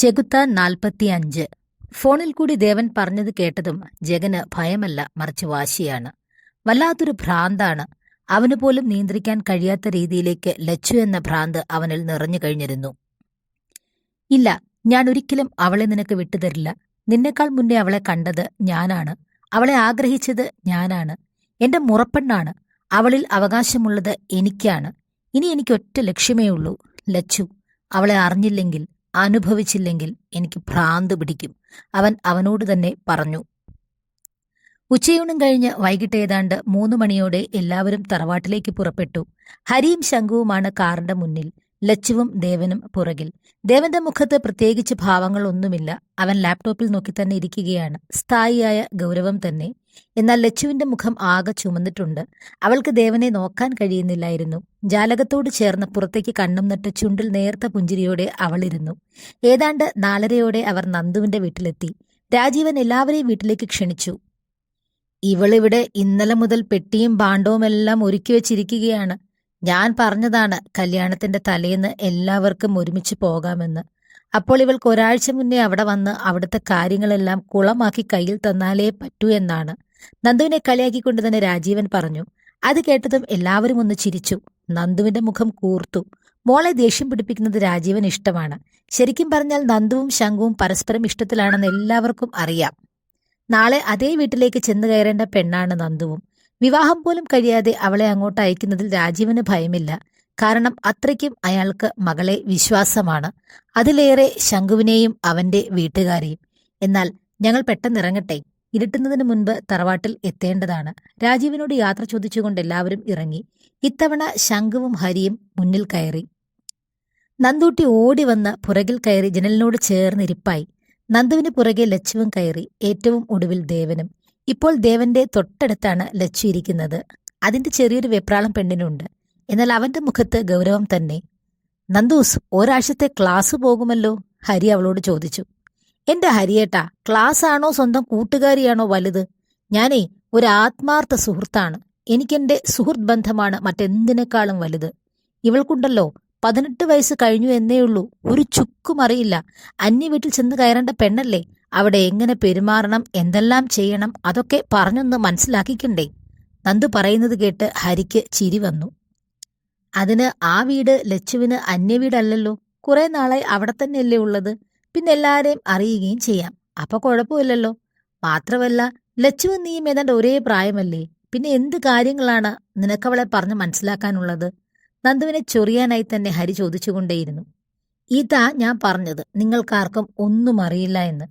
ചെകുത്താൻ നാൽപ്പത്തിയഞ്ച്. ഫോണിൽ കൂടി ദേവൻ പറഞ്ഞത് കേട്ടതും ജഗന് ഭയമല്ല മറിച്ച് വാശിയാണ്. വല്ലാത്തൊരു ഭ്രാന്താണ്. അവന് പോലും നിയന്ത്രിക്കാൻ കഴിയാത്ത രീതിയിലേക്ക് ലച്ചു എന്ന ഭ്രാന്ത് അവനിൽ നിറഞ്ഞു കഴിഞ്ഞിരുന്നു. ഇല്ല ഞാൻ ഒരിക്കലും അവളെ നിനക്ക് വിട്ടുതരില്ല. നിന്നെക്കാൾ മുന്നേ അവളെ കണ്ടത് ഞാനാണ്. അവളെ ആഗ്രഹിച്ചത് ഞാനാണ്. എന്റെ മുറപ്പെണ്ണാണ്. അവളിൽ അവകാശമുള്ളത് എനിക്കാണ്. ഇനി എനിക്കൊറ്റ ലക്ഷ്യമേ ഉള്ളൂ. ലച്ചു അവളെ അറിഞ്ഞില്ലെങ്കിൽ അനുഭവിച്ചില്ലെങ്കിൽ എനിക്ക് ഭ്രാന്ത് പിടിക്കും. അവൻ അവനോട് തന്നെ പറഞ്ഞു. ഉച്ചയൂണും കഴിഞ്ഞ് വൈകിട്ട് ഏതാണ്ട് മൂന്ന് മണിയോടെ എല്ലാവരും തറവാട്ടിലേക്ക് പുറപ്പെട്ടു. ഹരിയും ശംഖുവുമാണ് കാറിന്റെ മുന്നിൽ. ലച്ചുവും ദേവനും പുറകിൽ. ദേവന്റെ മുഖത്ത് പ്രത്യേകിച്ച് ഭാവങ്ങളൊന്നുമില്ല. അവൻ ലാപ്ടോപ്പിൽ നോക്കി തന്നെ ഇരിക്കുകയാണ്. സ്ഥായിയായ ഗൗരവം തന്നെ. എന്നാൽ ലച്ചുവിന്റെ മുഖം ആകെ ചുമന്നിട്ടുണ്ട്. അവൾക്ക് ദേവനെ നോക്കാൻ കഴിയുന്നില്ലായിരുന്നു. ജാലകത്തോട് ചേർന്ന് പുറത്തേക്ക് കണ്ണും നട്ട് ചുണ്ടിൽ നേർത്ത പുഞ്ചിരിയോടെ അവളിരുന്നു ഏതാണ്ട് നാലരയോടെ അവർ നന്ദുവിന്റെ വീട്ടിലെത്തി. രാജീവൻ എല്ലാവരെയും വീട്ടിലേക്ക് ക്ഷണിച്ചു. ഇവളിവിടെ ഇന്നലെ മുതൽ പെട്ടിയും പാണ്ഡവുമെല്ലാം ഒരുക്കി വെച്ചിരിക്കുകയാണ്. ഞാൻ പറഞ്ഞതാണ് കല്യാണത്തിന്റെ തലേന്ന് എല്ലാവർക്കും ഒരുമിച്ച് പോകാമെന്ന്. അപ്പോൾ ഇവൾക്ക് ഒരാഴ്ച മുന്നേ അവിടെ വന്ന് അവിടുത്തെ കാര്യങ്ങളെല്ലാം കുളമാക്കി കയ്യിൽ തന്നാലേ പറ്റൂ എന്നാണ്. നന്ദുവിനെ കളിയാക്കിക്കൊണ്ട് തന്നെ രാജീവൻ പറഞ്ഞു അത് കേട്ടതും എല്ലാവരും ഒന്ന് ചിരിച്ചു. നന്ദുവിന്റെ മുഖം കൂർത്തു. മോളെ ദേഷ്യം പിടിപ്പിക്കുന്നത് രാജീവൻ ഇഷ്ടമാണ്. ശരിക്കും പറഞ്ഞാൽ നന്ദുവും ശംഖുവും പരസ്പരം ഇഷ്ടത്തിലാണെന്ന് എല്ലാവർക്കും അറിയാം. നാളെ അതേ വീട്ടിലേക്ക് ചെന്നു കയറേണ്ട പെണ്ണാണ് നന്ദുവും. വിവാഹം പോലും കഴിയാതെ അവളെ അങ്ങോട്ട് അയക്കുന്നതിൽ രാജീവന് ഭയമില്ല. കാരണം അത്രയ്ക്കും അയാൾക്ക് മകളെ വിശ്വാസമാണ്. അതിലേറെ ശംഖുവിനെയും അവന്റെ വീട്ടുകാരെയും. എന്നാൽ ഞങ്ങൾ പെട്ടെന്ന് ഇറങ്ങട്ടെ. ഇരുട്ടുന്നതിന് മുൻപ് തറവാട്ടിൽ എത്തേണ്ടതാണ്. രാജീവിനോട് യാത്ര ചോദിച്ചുകൊണ്ട് എല്ലാവരും ഇറങ്ങി. ഇത്തവണ ശംഖുവും ഹരിയും മുന്നിൽ കയറി. നന്ദൂട്ടി ഓടി വന്ന് പുറകിൽ കയറി ജനലിനോട് ചേർന്നിരിപ്പായി. നന്ദുവിന് പുറകെ ലച്ചുവും കയറി. ഏറ്റവും ഒടുവിൽ ദേവനും. ഇപ്പോൾ ദേവന്റെ തൊട്ടടുത്താണ് ലച്ചു ഇരിക്കുന്നത്. അതിന്റെ ചെറിയൊരു വെപ്രാളം പെണ്ണിനുണ്ട്. എന്നാൽ അവന്റെ മുഖത്ത് ഗൗരവം തന്നെ. നന്ദൂസ് ഒരാഴ്ചത്തെ ക്ലാസ് പോകുമല്ലോ? ഹരി അവളോട് ചോദിച്ചു. എന്റെ ഹരിയേട്ടാ ക്ലാസ് ആണോ സ്വന്തം കൂട്ടുകാരിയാണോ വലുത്? ഞാനേ ഒരു ആത്മാർത്ഥ സുഹൃത്താണ്. എനിക്കെന്റെ സുഹൃത്ത് ബന്ധമാണ് മറ്റെന്തിനേക്കാളും വലുത്. ഇവൾക്കുണ്ടല്ലോ പതിനെട്ട് വയസ്സ് കഴിഞ്ഞു എന്നേയുള്ളൂ ഒരു ചുക്കും അറിയില്ല. അന്യ വീട്ടിൽ ചെന്ന് കയറേണ്ട പെണ്ണല്ലേ? അവിടെ എങ്ങനെ പെരുമാറണം എന്തെല്ലാം ചെയ്യണം അതൊക്കെ പറഞ്ഞൊന്ന് മനസ്സിലാക്കിക്കണ്ടേ? നന്ദു പറയുന്നത് കേട്ട് ഹരിക്ക് ചിരി വന്നു. അതിന് ആ വീട് ലച്ചുവിന് അന്യവീടല്ലല്ലോ കുറെ നാളായി അവിടെ തന്നെയല്ലേ ഉള്ളത്. പിന്നെ എല്ലാരെയും അറിയുകയും ചെയ്യാം. അപ്പൊ കുഴപ്പമില്ലല്ലോ. മാത്രമല്ല ലച്ചുവും നീയും ഏതാണ്ട് ഒരേ പ്രായമല്ലേ? പിന്നെ എന്ത് കാര്യങ്ങളാണ് നിനക്കവളെ പറഞ്ഞു മനസ്സിലാക്കാനുള്ളത്? നന്ദുവിനെ ചൊറിയാനായി തന്നെ ഹരി ചോദിച്ചുകൊണ്ടേയിരുന്നു. ഇതാ ഞാൻ പറഞ്ഞത്. നിങ്ങൾക്കാർക്കും ഒന്നും അറിയില്ല എന്ന്.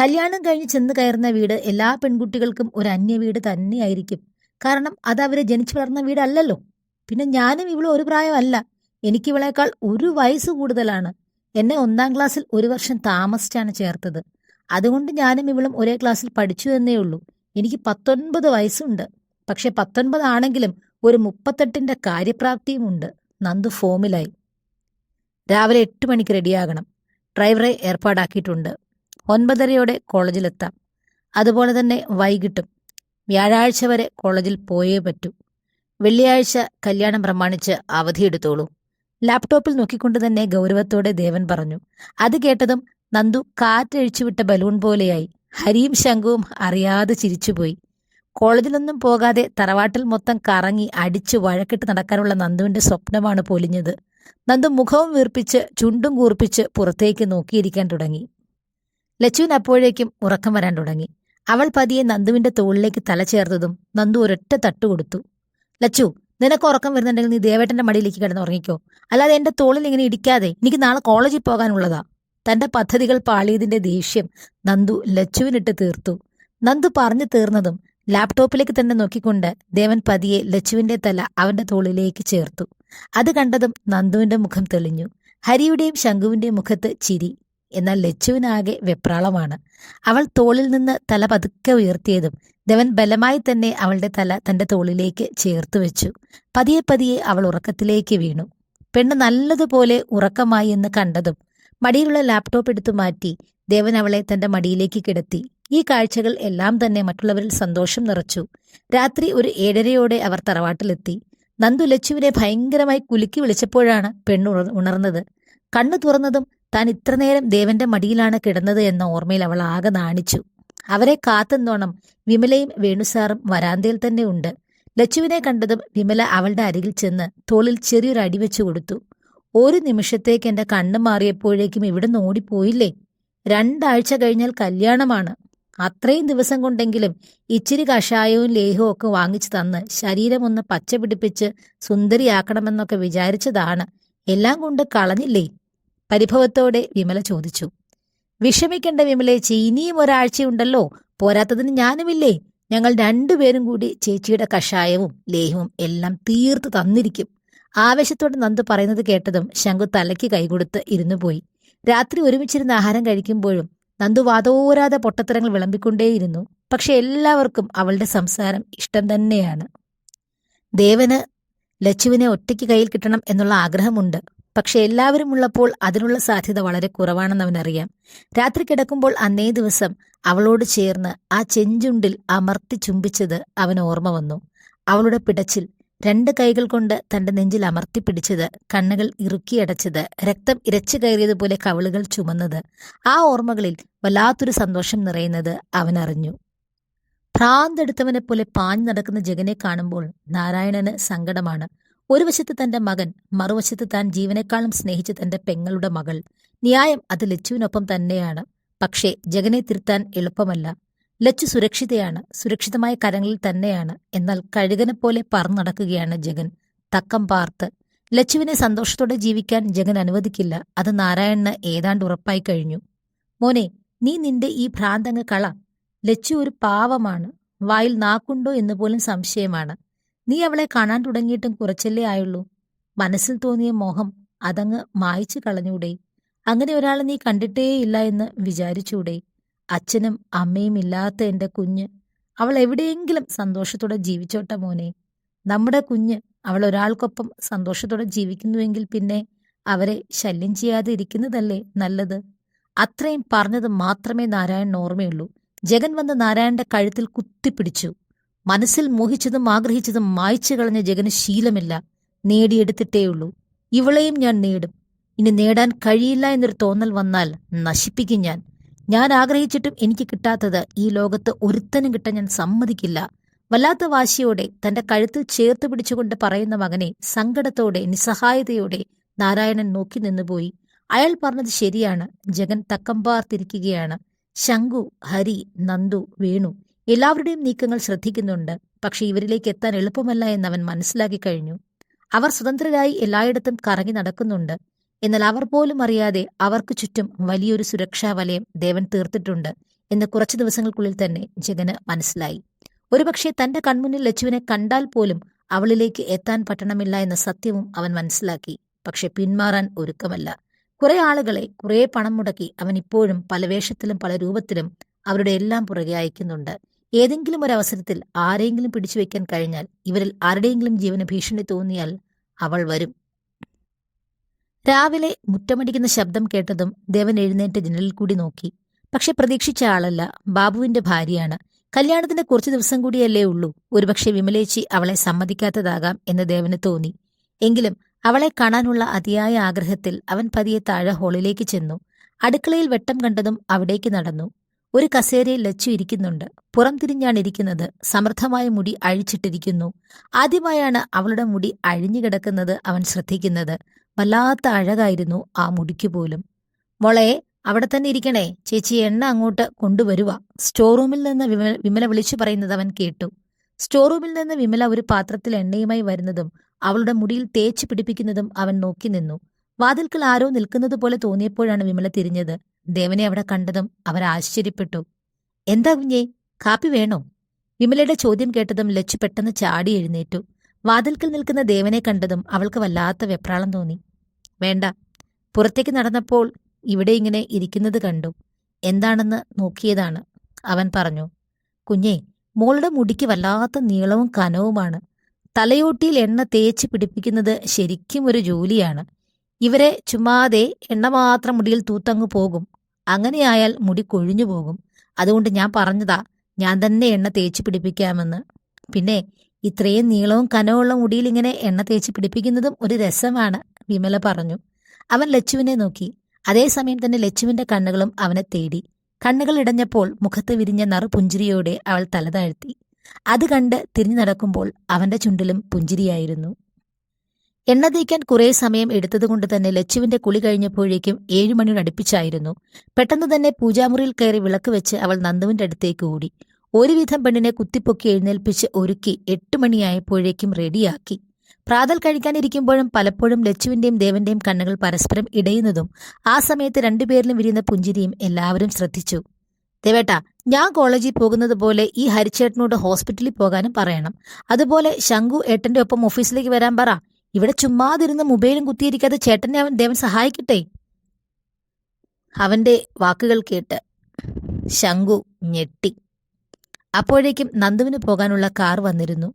കല്യാണം കഴിഞ്ഞ് ചെന്ന് കയറുന്ന വീട് എല്ലാ പെൺകുട്ടികൾക്കും ഒരു അന്യ വീട് തന്നെയായിരിക്കും. കാരണം അത് അവരെ ജനിച്ചു വളർന്ന വീടല്ലല്ലോ. പിന്നെ ഞാനും ഇവളും ഒരു പ്രായമല്ല. എനിക്കിവളേക്കാൾ ഒരു വയസ്സ് കൂടുതലാണ്. എന്നെ ഒന്നാം ക്ലാസ്സിൽ ഒരു വർഷം താമസിച്ചാണ് ചേർത്തത്. അതുകൊണ്ട് ഞാനും ഇവളും ഒരേ ക്ലാസ്സിൽ പഠിച്ചു എന്നേ ഉള്ളൂ. എനിക്ക് പത്തൊൻപത് വയസ്സുണ്ട്. പക്ഷെ പത്തൊൻപതാണെങ്കിലും ഒരു മുപ്പത്തെട്ടിന്റെ കാര്യപ്രാപ്തിയുമുണ്ട് നന്ദു ഫോമിലായി. രാവിലെ എട്ട് മണിക്ക് റെഡിയാകണം. ഡ്രൈവറെ ഏർപ്പാടാക്കിയിട്ടുണ്ട്. ഒൻപതരയോടെ കോളേജിലെത്താം. അതുപോലെ തന്നെ വൈകിട്ടും. വ്യാഴാഴ്ച വരെ കോളേജിൽ പോയേ പറ്റൂ. വെള്ളിയാഴ്ച കല്യാണം പ്രമാണിച്ച് അവധിയെടുത്തോളൂ ലാപ്ടോപ്പിൽ നോക്കിക്കൊണ്ട് തന്നെ ഗൗരവത്തോടെ ദേവൻ പറഞ്ഞു. അത് കേട്ടതും നന്ദു കാറ്റഴിച്ചുവിട്ട ബലൂൺ പോലെയായി ഹരിയും ശംഖുവും അറിയാതെ ചിരിച്ചുപോയി. കോളേജിലൊന്നും പോകാതെ തറവാട്ടിൽ മൊത്തം കറങ്ങി അടിച്ചു വഴക്കിട്ട് നടക്കാനുള്ള നന്ദുവിന്റെ സ്വപ്നമാണ് പൊലിഞ്ഞത്. നന്ദു മുഖവും വീർപ്പിച്ച് ചുണ്ടും കൂർപ്പിച്ച് പുറത്തേക്ക് നോക്കിയിരിക്കാൻ തുടങ്ങി. ലച്ചുവിന് അപ്പോഴേക്കും ഉറക്കം വരാൻ തുടങ്ങി. അവൾ പതിയെ നന്ദുവിന്റെ തോളിലേക്ക് തല ചേർത്തതും നന്ദു ഒരൊറ്റ തട്ട് കൊടുത്തു. ലച്ചു നിനക്ക് ഉറക്കം വരുന്നുണ്ടെങ്കിൽ നീ ദേവേട്ടന്റെ മടിയിലേക്ക് കിടന്ന് ഉറങ്ങിക്കോ. അല്ലാതെ എന്റെ തോളിൽ ഇങ്ങനെ ഇടിക്കാതെ എനിക്ക് നാളെ കോളേജിൽ പോകാനുള്ളതാ. തന്റെ പദ്ധതികൾ പാളിയതിന്റെ ദേഷ്യം നന്ദു ലച്ചുവിനിട്ട് തീർത്തു. നന്ദു പറഞ്ഞു തീർന്നതും ലാപ്ടോപ്പിലേക്ക് തന്നെ നോക്കിക്കൊണ്ട് ദേവൻ പതിയെ ലച്ചുവിന്റെ തല അവന്റെ തോളിലേക്ക് ചേർത്തു. അത് കണ്ടതും നന്ദുവിന്റെ മുഖം തെളിഞ്ഞു. ഹരിയുടെയും ശംഖുവിന്റെയും മുഖത്ത് ചിരി. എന്നാൽ ലച്ചുവിനാകെ വെപ്രാളമാണ്. അവൾ തോളിൽ നിന്ന് തല പതുക്കെ ഉയർത്തിയതും ദേവൻ ബലമായി തന്നെ അവളുടെ തല തന്റെ തോളിലേക്ക് ചേർത്തു വെച്ചു. പതിയെ പതിയെ അവൾ ഉറക്കത്തിലേക്ക് വീണു. പെണ്ണ് നല്ലതുപോലെ ഉറക്കമായി എന്ന് കണ്ടതും മടിയിലുള്ള ലാപ്ടോപ്പ് എടുത്തു മാറ്റി ദേവൻ അവളെ തന്റെ മടിയിലേക്ക് കിടത്തി. ഈ കാഴ്ചകൾ എല്ലാം തന്നെ മറ്റുള്ളവരിൽ സന്തോഷം നിറച്ചു. രാത്രി ഒരു ഏഴരയോടെ അവർ തറവാട്ടിലെത്തി. നന്ദു ലച്ചുവിനെ ഭയങ്കരമായി കുലുക്കി വിളിച്ചപ്പോഴാണ് പെണ്ണ് ഉണർന്നത്. കണ്ണു തുറന്നതും താൻ ഇത്രനേരം ദേവന്റെ മടിയിലാണ് കിടന്നത് എന്ന ഓർമ്മയിൽ അവൾ ആകെ നാണിച്ചു. അവരെ കാത്തെന്നോണം വിമലയും വേണുസാറും വരാന്തയിൽ തന്നെ ഉണ്ട്. ലച്ചുവിനെ കണ്ടതും വിമല അവളുടെ അരികിൽ ചെന്ന് തോളിൽ ചെറിയൊരു അടി വെച്ചു കൊടുത്തു. ഒരു നിമിഷത്തേക്ക് എന്റെ കണ്ണ് മാറിയപ്പോഴേക്കും ഇവിടുന്ന് ഓടിപ്പോയില്ലേ? രണ്ടാഴ്ച കഴിഞ്ഞാൽ കല്യാണമാണ്. അത്രയും ദിവസം കൊണ്ടെങ്കിലും ഇച്ചിരി കഷായവും ലേഹവും ഒക്കെ വാങ്ങിച്ചു തന്ന് ശരീരമൊന്ന് പച്ച പിടിപ്പിച്ച് സുന്ദരിയാക്കണമെന്നൊക്കെ വിചാരിച്ചതാണ്. എല്ലാം കൊണ്ട് കളഞ്ഞില്ലേ? പരിഭവത്തോടെ വിമല ചോദിച്ചു. വിഷമിക്കേണ്ട വിമലേച്ചി ഇനിയും ഒരാഴ്ചയുണ്ടല്ലോ. പോരാത്തതിന് ഞാനുമില്ലേ? ഞങ്ങൾ രണ്ടുപേരും കൂടി ചേച്ചിയുടെ കഷായവും ലേഹവും എല്ലാം തീർത്ത് തന്നിരിക്കും. ആവേശത്തോടെ നന്ദു പറയുന്നത് കേട്ടതും ശങ്കു തലയ്ക്ക് കൈകൊടുത്ത് ഇരുന്നു പോയി. രാത്രി ഒരുമിച്ചിരുന്ന് ആഹാരം കഴിക്കുമ്പോഴും നന്ദു വാതോരാതെ പൊട്ടത്തരങ്ങൾ വിളമ്പിക്കൊണ്ടേയിരുന്നു. പക്ഷെ എല്ലാവർക്കും അവളുടെ സംസാരം ഇഷ്ടം തന്നെയാണ്. ദേവന് ലച്ചുവിനെ ഒറ്റയ്ക്ക് കയ്യിൽ കിട്ടണം എന്നുള്ള ആഗ്രഹമുണ്ട്. പക്ഷെ എല്ലാവരും ഉള്ളപ്പോൾ അതിനുള്ള സാധ്യത വളരെ കുറവാണെന്ന് അവനറിയാം. രാത്രി കിടക്കുമ്പോൾ അന്നേ ദിവസം അവളോട് ചേർന്ന് ആ ചെഞ്ചുണ്ടിൽ അമർത്തി ചുംബിച്ചത് അവൻ ഓർമ്മ വന്നു. അവളുടെ പിടച്ചിൽ രണ്ട് കൈകൾ കൊണ്ട് തന്റെ നെഞ്ചിൽ അമർത്തി പിടിച്ചത് കണ്ണുകൾ ഇറുക്കിയടച്ചത് രക്തം ഇരച്ചു കയറിയതുപോലെ കവിളുകൾ ചുമന്നത് ആ ഓർമ്മകളിൽ വല്ലാത്തൊരു സന്തോഷം നിറയുന്നത് അവൻ അറിഞ്ഞു ഭ്രാന്തെടുത്തവനെ പോലെ പാഞ്ഞു നടക്കുന്ന ജഗനെ കാണുമ്പോൾ നാരായണന് സങ്കടമാണ്. ഒരു വശത്ത് തന്റെ മകൻ മറുവശത്ത് താൻ ജീവനേക്കാളും സ്നേഹിച്ച തന്റെ പെങ്ങളുടെ മകൾ. ന്യായം അത് ലച്ചുവിനൊപ്പം തന്നെയാണ്. പക്ഷേ ജഗനെ തിരുത്താൻ എളുപ്പമല്ല. ലച്ചു സുരക്ഷിതയാണ് സുരക്ഷിതമായ കരങ്ങളിൽ തന്നെയാണ്. എന്നാൽ കഴുകനെപ്പോലെ പറന്നടക്കുകയാണ് ജഗൻ. തക്കം പാർത്ത്. ലച്ചുവിനെ സന്തോഷത്തോടെ ജീവിക്കാൻ ജഗൻ അനുവദിക്കില്ല. അത് നാരായണന് ഏതാണ്ട് ഉറപ്പായി കഴിഞ്ഞു. മോനെ നീ നിന്റെ ഈ ഭ്രാന്തങ്ങ് കള. ലച്ചു ഒരു പാവമാണ്. വായിൽ നാക്കുണ്ടോ എന്നുപോലും സംശയമാണ്. നീ അവളെ കാണാൻ തുടങ്ങിയിട്ടും കുറച്ചല്ലേ ആയുള്ളൂ. മനസ്സിൽ തോന്നിയ മോഹം അതങ്ങ് മായച്ചു കളഞ്ഞൂടെ. അങ്ങനെ ഒരാളെ നീ കണ്ടിട്ടേയില്ല എന്ന് വിചാരിച്ചൂടെ. അച്ഛനും അമ്മയും ഇല്ലാത്ത എന്റെ കുഞ്ഞ്. അവൾ എവിടെയെങ്കിലും സന്തോഷത്തോടെ ജീവിച്ചോട്ടെ മോനെ. നമ്മുടെ കുഞ്ഞ് അവൾ ഒരാൾക്കൊപ്പം സന്തോഷത്തോടെ ജീവിക്കുന്നുവെങ്കിൽ പിന്നെ അവരെ ശല്യം ചെയ്യാതെ ഇരിക്കുന്നതല്ലേ നല്ലത്? അത്രയും പറഞ്ഞത് മാത്രമേ നാരായണൻ ഓർമ്മയുള്ളൂ. ജഗൻ വന്ന് നാരായണന്റെ കഴുത്തിൽ കുത്തിപ്പിടിച്ചു. മനസ്സിൽ മോഹിച്ചതും ആഗ്രഹിച്ചതും മായ്ച്ചു കളഞ്ഞ ജഗന് ശീലമില്ല. നേടിയെടുത്തിട്ടേയുള്ളൂ. ഇവളെയും ഞാൻ നേടും. ഇനി നേടാൻ കഴിയില്ല എന്നൊരു തോന്നൽ വന്നാൽ നശിപ്പിക്കും ഞാൻ. ഞാൻ ആഗ്രഹിച്ചിട്ടും എനിക്ക് കിട്ടാത്തത് ഈ ലോകത്ത് ഒരുത്തനും കിട്ടാൻ ഞാൻ സമ്മതിക്കില്ല. വല്ലാത്ത വാശിയോടെ തന്റെ കഴുത്തിൽ ചേർത്ത് പിടിച്ചുകൊണ്ട് പറയുന്ന മകനെ സങ്കടത്തോടെ നിസ്സഹായതയോടെ നാരായണൻ നോക്കി നിന്നുപോയി. അയാൾ പറഞ്ഞത് ശരിയാണ്. ജഗൻ തക്കമ്പാർത്തിരിക്കുകയാണ്. ശങ്കു ഹരി നന്ദു വേണു എല്ലാവരുടെയും നീക്കങ്ങൾ ശ്രദ്ധിക്കുന്നുണ്ട്. പക്ഷെ ഇവരിലേക്ക് എത്താൻ എളുപ്പമല്ല എന്ന് അവൻ മനസ്സിലാക്കി കഴിഞ്ഞു. അവർ സ്വതന്ത്രരായി എല്ലായിടത്തും കറങ്ങി നടക്കുന്നുണ്ട്. എന്നാൽ അവർ പോലും അറിയാതെ അവർക്ക് ചുറ്റും വലിയൊരു സുരക്ഷാ വലയം ദേവൻ തീർത്തിട്ടുണ്ട് എന്ന് കുറച്ചു ദിവസങ്ങൾക്കുള്ളിൽ തന്നെ ജഗന് മനസ്സിലായി. ഒരുപക്ഷെ തന്റെ കൺമുന്നിൽ ലച്ചുവിനെ കണ്ടാൽ പോലും അവളിലേക്ക് എത്താൻ പറ്റണമില്ല എന്ന സത്യവും അവൻ മനസ്സിലാക്കി. പക്ഷെ പിന്മാറാൻ ഒരുക്കമല്ല. കുറെ ആളുകളെ കുറെ പണം മുടക്കി അവൻ ഇപ്പോഴും പല വേഷത്തിലും പല രൂപത്തിലും അവരുടെ എല്ലാം പുറകെ അയക്കുന്നുണ്ട്. ഏതെങ്കിലും ഒരു അവസരത്തിൽ ആരെയെങ്കിലും പിടിച്ചു വയ്ക്കാൻ കഴിഞ്ഞാൽ ഇവരിൽ ആരുടെയെങ്കിലും ജീവന് ഭീഷണി തോന്നിയാൽ അവൾ വരും. രാവിലെ മുറ്റമടിക്കുന്ന ശബ്ദം കേട്ടതും ദേവൻ എഴുന്നേറ്റ് ജനലിൽ കൂടി നോക്കി. പക്ഷെ പ്രതീക്ഷിച്ച ആളല്ല. ബാബുവിന്റെ ഭാര്യയാണ്. കല്യാണത്തിന്റെ കുറച്ചു ദിവസം കൂടിയല്ലേ ഉള്ളൂ. ഒരുപക്ഷെ വിമലേച്ചി അവളെ സമ്മതിക്കാത്തതാകാം എന്ന് ദേവന് തോന്നി. എങ്കിലും അവളെ കാണാനുള്ള അതിയായ ആഗ്രഹത്തിൽ അവൻ പതിയെ താഴെ ഹോളിലേക്ക് ചെന്നു. അടുക്കളയിൽ വെട്ടം കണ്ടതും അവിടേക്ക് നടന്നു. ഒരു കസേരയിൽ ലച്ചു ഇരിക്കുന്നുണ്ട്. പുറം തിരിഞ്ഞാണ് ഇരിക്കുന്നത്. സമൃദ്ധമായ മുടി അഴിച്ചിട്ടിരിക്കുന്നു. ആദ്യമായാണ് അവളുടെ മുടി അഴിഞ്ഞു കിടക്കുന്നത് അവൻ ശ്രദ്ധിക്കുന്നത്. വല്ലാത്ത അഴകായിരുന്നു ആ മുടിക്ക് പോലും. മോളെ അവിടെ തന്നെ ഇരിക്കണേ. ചേച്ചി എണ്ണ അങ്ങോട്ട് കൊണ്ടുവരുക സ്റ്റോർ റൂമിൽ നിന്ന് വിമല വിമല വിളിച്ചു പറയുന്നത് അവൻ കേട്ടു. സ്റ്റോർ റൂമിൽ നിന്ന് വിമല ഒരു പാത്രത്തിൽ എണ്ണയുമായി വരുന്നതും അവളുടെ മുടിയിൽ തേച്ച് പിടിപ്പിക്കുന്നതും അവൻ നോക്കി നിന്നു. വാതിൽക്കൽ ആരോ നിൽക്കുന്നത് പോലെ തോന്നിയപ്പോഴാണ് വിമല തിരിഞ്ഞത്. ദേവനെ അവിടെ കണ്ടതും അവർ ആശ്ചര്യപ്പെട്ടു. എന്താ കുഞ്ഞേ കാപ്പി വേണോ? വിമലയുടെ ചോദ്യം കേട്ടതും ലച്ചു പെട്ടെന്ന് ചാടി എഴുന്നേറ്റു. വാതിൽക്കൽ നിൽക്കുന്ന ദേവനെ കണ്ടതും അവൾക്ക് വല്ലാത്ത വെപ്രാളം തോന്നി. വേണ്ട പുറത്തേക്ക് നടന്നപ്പോൾ ഇവിടെ ഇങ്ങനെ ഇരിക്കുന്നത് കണ്ടു. എന്താണെന്ന് നോക്കിയതാണ് അവൻ പറഞ്ഞു. കുഞ്ഞേ മോളുടെ മുടിക്ക് വല്ലാത്ത നീളവും കനവുമാണ്. തലയോട്ടിയിൽ എണ്ണ തേച്ച് പിടിപ്പിക്കുന്നത് ശരിക്കും ഒരു ജോലിയാണ്. ഇവരെ ചുമ്മാതെ എണ്ണ മാത്രം മുടിയിൽ തൂത്തങ്ങു പോകും. അങ്ങനെയായാൽ മുടി കൊഴിഞ്ഞു പോകും. അതുകൊണ്ട് ഞാൻ പറഞ്ഞതാ ഞാൻ തന്നെ എണ്ണ തേച്ച് പിടിപ്പിക്കാമെന്ന്. പിന്നെ ഇത്രയും നീളവും കനവുള്ള മുടിയിൽ ഇങ്ങനെ എണ്ണ തേച്ച് പിടിപ്പിക്കുന്നതും ഒരു രസമാണ് വിമല പറഞ്ഞു. അവൻ ലച്ചുവിനെ നോക്കി. അതേസമയം തന്നെ ലച്ചുവിന്റെ കണ്ണുകളും അവനെ തേടി. കണ്ണുകൾ ഇടഞ്ഞപ്പോൾ മുഖത്ത് വിരിഞ്ഞ നറുപുഞ്ചിരിയോടെ അവൾ തലതാഴ്ത്തി അത് കണ്ട് തിരിഞ്ഞു നടക്കുമ്പോൾ അവന്റെ ചുണ്ടിലും പുഞ്ചിരിയായിരുന്നു. എണ്ണ തേക്കാൻ കുറേ സമയം എടുത്തതുകൊണ്ട് തന്നെ ലച്ചുവിന്റെ കുളി കഴിഞ്ഞപ്പോഴേക്കും ഏഴുമണിയോടടുപ്പിച്ചായിരുന്നു പെട്ടെന്ന് തന്നെ പൂജാമുറിയിൽ കയറി വിളക്ക് വെച്ച് അവൾ നന്ദുവിന്റെ അടുത്തേക്ക് ഓടി. ഒരുവിധം പെണ്ണിനെ കുത്തിപ്പൊക്കി എഴുന്നേൽപ്പിച്ച് ഒരുക്കി എട്ട് മണിയായപ്പോഴേക്കും റെഡിയാക്കി. പ്രാതൽ കഴിക്കാനിരിക്കുമ്പോഴും പലപ്പോഴും ലച്ചുവിന്റെയും ദേവന്റെയും കണ്ണുകൾ പരസ്പരം ഇടയുന്നതും ആ സമയത്ത് രണ്ടുപേരിലും വിരിയുന്ന പുഞ്ചിരിയും എല്ലാവരും ശ്രദ്ധിച്ചു. ദേവേട്ടാ ഞാൻ കോളേജിൽ പോകുന്നത് പോലെ ഈ ഹരിച്ചേട്ടനോട് ഹോസ്പിറ്റലിൽ പോകാനും പറയണം. അതുപോലെ ശങ്കു ഏട്ടന്റെ ഒപ്പം ഓഫീസിലേക്ക് വരാൻ പറ. ഇവിടെ ചുമ്മാതിരുന്ന് മൊബൈലും കുത്തിയിരിക്കാതെ ചേട്ടനെ അവൻ ദേവൻ സഹായിക്കട്ടെ? അവന്റെ വാക്കുകൾ കേട്ട് ശങ്കു ഞെട്ടി. അപ്പോഴേക്കും നന്ദുവിന് പോകാനുള്ള കാർ വന്നിരുന്നു.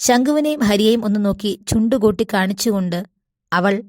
ശംഖുവിനെയും ഹരിയെയും ഒന്ന് നോക്കി ചുണ്ടുകൂട്ടി കാണിച്ചുകൊണ്ട് അവൾ